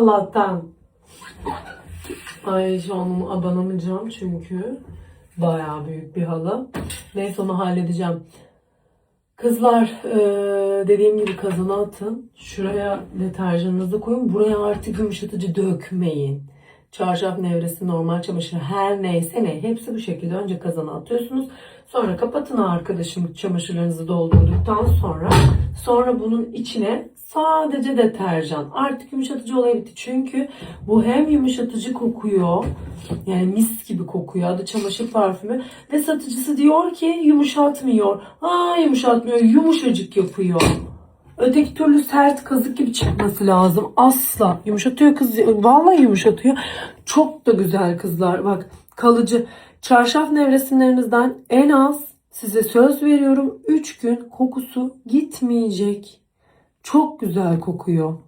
Allah'tan. Ay şu an onu abanamayacağım çünkü bayağı büyük bir halı. Neyse onu halledeceğim. Kızlar eee, dediğim gibi kazana atın. Şuraya deterjanınızı koyun. Buraya artık yumuşatıcı dökmeyin. Çarşaf nevresi, normal çamaşır her neyse ne. Hepsi bu şekilde önce kazana atıyorsunuz. Sonra kapatın arkadaşım çamaşırlarınızı doldurduktan sonra. Sonra bunun içine sadece deterjan. Artık yumuşatıcı olayı bitti. Çünkü bu hem yumuşatıcı kokuyor. Yani mis gibi kokuyor. Adı çamaşır parfümü. Ve satıcısı diyor ki yumuşatmıyor. Aa yumuşatmıyor. Yumuşacık yapıyor. Öteki türlü sert kazık gibi çıkması lazım. Asla. Yumuşatıyor kız. Vallahi yumuşatıyor. Çok da güzel kızlar. Bak kalıcı. Çarşaf nevresimlerinizden en az size söz veriyorum 3 gün kokusu gitmeyecek. Çok güzel kokuyor.